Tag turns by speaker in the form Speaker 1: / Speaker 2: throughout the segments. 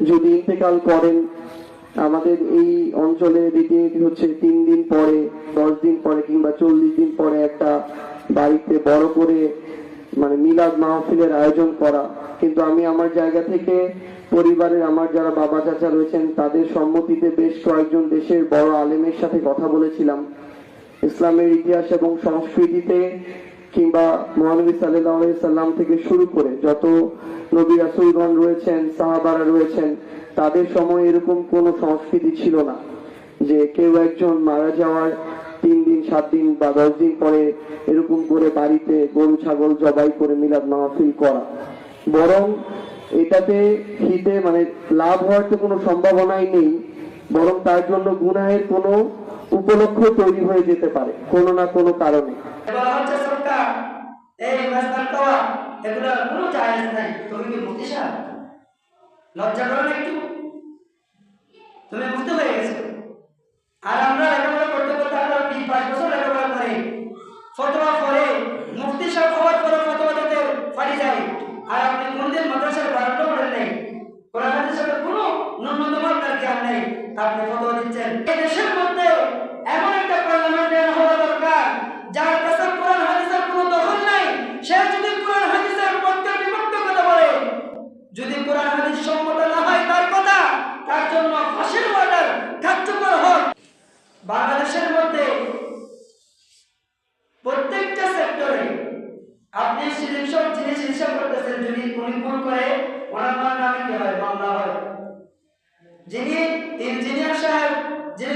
Speaker 1: যদি ইন্তেকাল করেন, আমাদের এই অঞ্চলে রীতিনীতি হচ্ছে তিন দিন পরে, দশ দিন পরে কিংবা চল্লিশ দিন পরে একটা বাড়িতে বড় করে মানে মিলাদ মাহফিলের আয়োজন করা। কিন্তু আমি আমার জায়গা থেকে, পরিবারের আমার যারা বাবা চাচা রয়েছেন, তাদের সম্মতিতে বেশ কয়েকজন দেশের বড় আলেমের সাথে কথা বলেছিলাম। ইসলামের ইতিহাস এবং সংস্কৃতিতে কিংবা মহানবী সাল্লাহ সাল্লাম থেকে শুরু করে যত নবী রাসুলগণ রয়েছেন, সাহাবারা রয়েছেন, তাদের সময় এরকম কোনো সংস্কৃতি ছিল না যে কেউ একজন মারা যাওয়ার তিন দিন, সাত দিন বা দশ দিন পরে এরকম করে বাড়িতে গরু, ছাগল জবাই করে মিলাদ মাহফিল করা। বরং এটাতে হিতে মানে লাভ হওয়ার তো কোনো সম্ভাবনাই নেই, বরং তার জন্য গুনাহের কোনো উপলক্ষ তৈরি হয়ে যেতে পারে, কোনো না কোনো কারণে।
Speaker 2: এই মাসদার খাওয়া এগুলো কোনো জায়েজ নাই। তুমি কি মুক্তি সাহেব লজ্জা করো না একটু। তুমি মুক্ত হয়ে গেছো। আর আমরা লেখাপড়া করতে করতে আমরা বিশ পাঁচ বছর লেখাপড়া করে। ফতোয়া পরে মুফতি সাহেব হওয়ার পরে ফতোয়া দিতে পারি যায়। আর আপনি কোনদিন মাদ্রাসার বারান্ড করেন নেই। কোরআন হাদিসের কোনো ন্যূনতম আপনার জ্ঞান নেই। আপনি ফতোয়া দিচ্ছেন। এই দেশের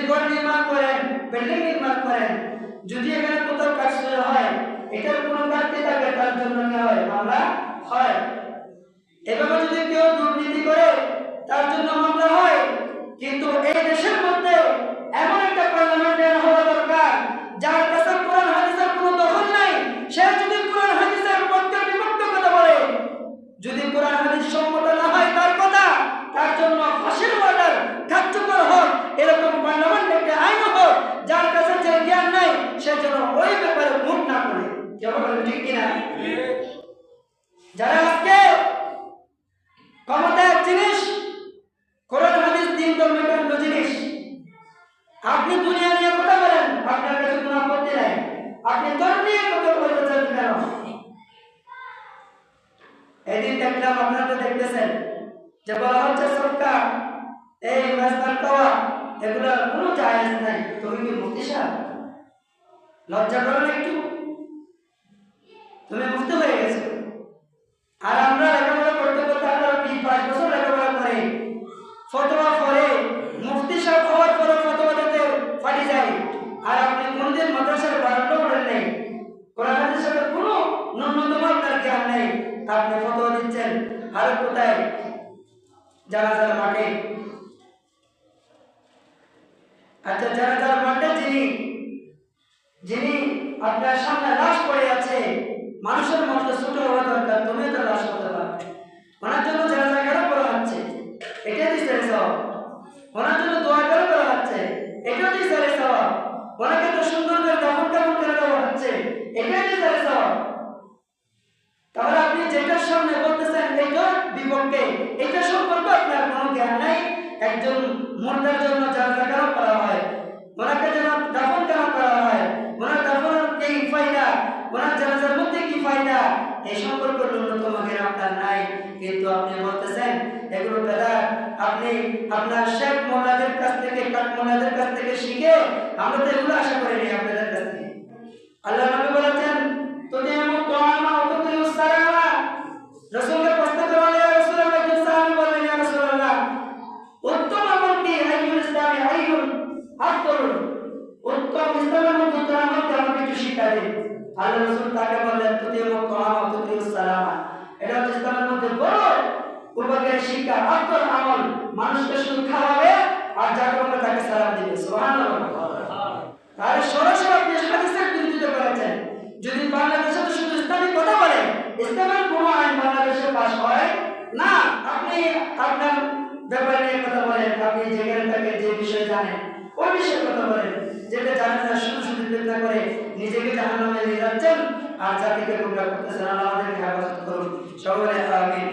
Speaker 2: ঘর নির্মাণ করেন বিল্ডিং নির্মাণ করেন, যদি এখানে কোথাও কাজ হয়, এটার কোনো ঘাটতি থাকে তার জন্য হয়? আমরা হয়। এভাবে যদি কেউ দুর্নীতি করে, তার জন্য যারা আজকে ক্ষমতা এক জিনিস, কোরআন, হাদিস, দিন এটা অন্য জিনিস। আপনি দুনিয়া নিয়ে কথা বলেন, আপনার কাছে কোনো আপত্তি নাই। আপনি ধর্ম নিয়ে কথা বলতে চান কেন? এদিন দেখলাম আপনারা তো দেখতেছেন যে বলা হচ্ছে সরকার, এই মাসদার খাওয়া এগুলো কোনো জায়েজ নাই। তুমি কি মুক্তি লজ্জা করো না একটু? তুমি মুক্ত হয়ে গেছো। ফতোয়া পরে মুফতি সাহেব হওয়ার পরে ফতোয়া দিতে পারি যায় আর আপনি কোনদিন মাদ্রাসার বারান্ড করেন নেই। কোরআন হাদিসের কোনো ন্যূনতম আপনার জ্ঞান নেই। আপনি ফতোয়া দিচ্ছেন। আর কোথায়? জানাজার মাঠে। আচ্ছা জানাজার মাঠে যিনি যিনি আপনার সামনে লাশ পড়ে আছে, মানুষের একজন মুর্দার জন্য জানাজা কেন করা হয়? ওনাকে যেন দাফন কেন করা হয়? ওনার দাফনের কি ফায়দা? ওনার জানাজার মধ্যে কি ফায়দা? এই সম্পর্কে ন্যূনতম জ্ঞান আপনার নাই। কিন্তু আপনি বলতেছেন, এগুলো দাদা আপনি আপনার শেখ মোল্লাদের কাছ থেকে, কাঠ মোল্লাদের কাছ থেকে শিখে আমরা তো এগুলো আশা করিনি আপনাদের কাছ থেকে। আল্লাহ আল্লাহ রাসূল তাকে বললেন তুমি এমন তোমামা অতকিল সালামা এটা হচ্ছে ইসলামের মধ্যে বড় উপকারী শিক্ষা আফদল আমল। মানুষকে শুধু খাওয়াবে আর যাকে বলবে তাকে সালাম দিবে। সুবহানাল্লাহ। তাহলে সরাসরি আপনি হাদিসের বিরোধিতা করেছেন। যদি বাংলাদেশে তো শুধু ইসলামী কথা বলে, ইসলামের কোনো আইন বাংলাদেশে পাশ হয় না? আপনি আপনার ব্যাপারে নিয়ে কথা বলেন, আপনি যেখানে থাকেন যে বিষয়ে জানেন, ওই বিষয়ে কথা বলেন। যেটা জানেন না, শুধু শুধু করে নিজেকে জাহান্নামে নিয়ে যাচ্ছেন আর জাতিকে গুমরা করতেছেন। আল্লাহ আমাদেরকে হেফাজত করুন। সকলে আমিন।